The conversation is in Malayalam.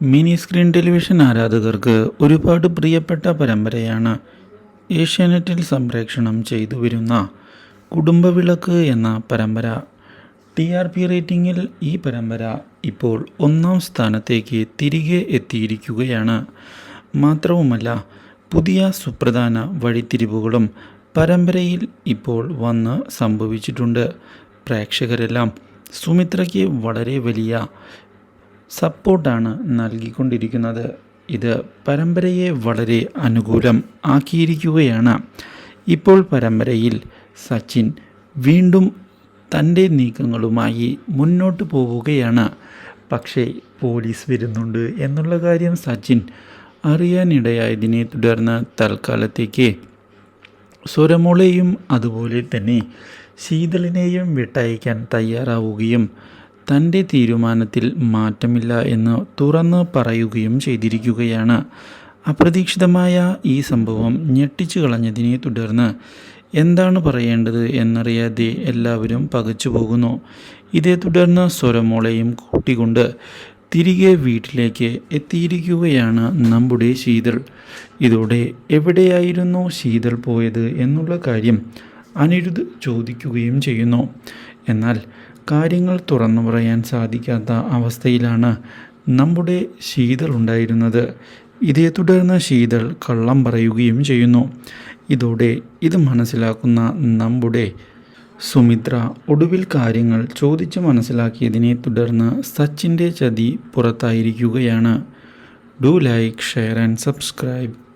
മിനി സ്ക്രീൻ ടെലിവിഷൻ ആരാധകർക്ക് ഒരുപാട് പ്രിയപ്പെട്ട പരമ്പരയാണ് ഏഷ്യാനെറ്റിൽ സംപ്രേക്ഷണം ചെയ്തു വരുന്ന കുടുംബവിളക്ക് എന്ന പരമ്പര. ടി ആർ പി റേറ്റിംഗിൽ ഈ പരമ്പര ഇപ്പോൾ ഒന്നാം സ്ഥാനത്തേക്ക് തിരികെ എത്തിയിരിക്കുകയാണ്. മാത്രവുമല്ല പുതിയ സുപ്രധാന വഴിത്തിരിവുകളും പരമ്പരയിൽ ഇപ്പോൾ വന്ന് സംഭവിച്ചിട്ടുണ്ട്. പ്രേക്ഷകരെല്ലാം സുമിത്രയ്ക്ക് വളരെ വലിയ സപ്പോർട്ടാണ് നൽകിക്കൊണ്ടിരിക്കുന്നത്. ഇത് പരമ്പരയെ വളരെ അനുകൂലം ആക്കിയിരിക്കുകയാണ്. ഇപ്പോൾ പരമ്പരയിൽ സച്ചിൻ വീണ്ടും തന്റെ നീക്കങ്ങളുമായി മുന്നോട്ട് പോവുകയാണ്. പക്ഷേ പോലീസ് വരുന്നുണ്ട് എന്നുള്ള കാര്യം സച്ചിൻ അറിയാനിടയായതിനെ തുടർന്ന് തൽക്കാലത്തേക്ക് സ്വരമോളെയും അതുപോലെ തന്നെ ശീതളിനെയും വിട്ടയക്കാൻ തയ്യാറാവുകയും തന്റെ തീരുമാനത്തിൽ മാറ്റമില്ല എന്ന് തുറന്ന് പറയുകയും ചെയ്തിരിക്കുകയാണ്. അപ്രതീക്ഷിതമായ ഈ സംഭവം ഞെട്ടിച്ചു കളഞ്ഞതിനെ തുടർന്ന് എന്താണ് പറയേണ്ടത് എന്നറിയാതെ എല്ലാവരും പകച്ചു പോകുന്നു. ഇതേ തുടർന്ന് സ്വരമോളയും കൂട്ടിക്കൊണ്ട് തിരികെ വീട്ടിലേക്ക് എത്തിയിരിക്കുകയാണ് നമ്മുടെ ശീതൾ. ഇതോടെ എവിടെയായിരുന്നു ശീതൾ പോയത് എന്നുള്ള കാര്യം അനിരുദ്ധ് ചോദിക്കുകയും ചെയ്യുന്നു. എന്നാൽ കാര്യങ്ങൾ തുറന്നു പറയാൻ സാധിക്കാത്ത അവസ്ഥയിലാണ് നമ്മുടെ ശീതൾ ഉണ്ടായിരുന്നത്. ഇതേ തുടർന്ന് ശീതൾ കള്ളം പറയുകയും ചെയ്യുന്നു. ഇതോടെ ഇത് മനസ്സിലാക്കുന്ന നമ്മുടെ സുമിത്ര ഒടുവിൽ കാര്യങ്ങൾ ചോദിച്ച് മനസ്സിലാക്കിയതിനെ തുടർന്ന് സച്ചിന്റെ ചതി പുറത്തായിരിക്കുകയാണ്. Do like share and subscribe.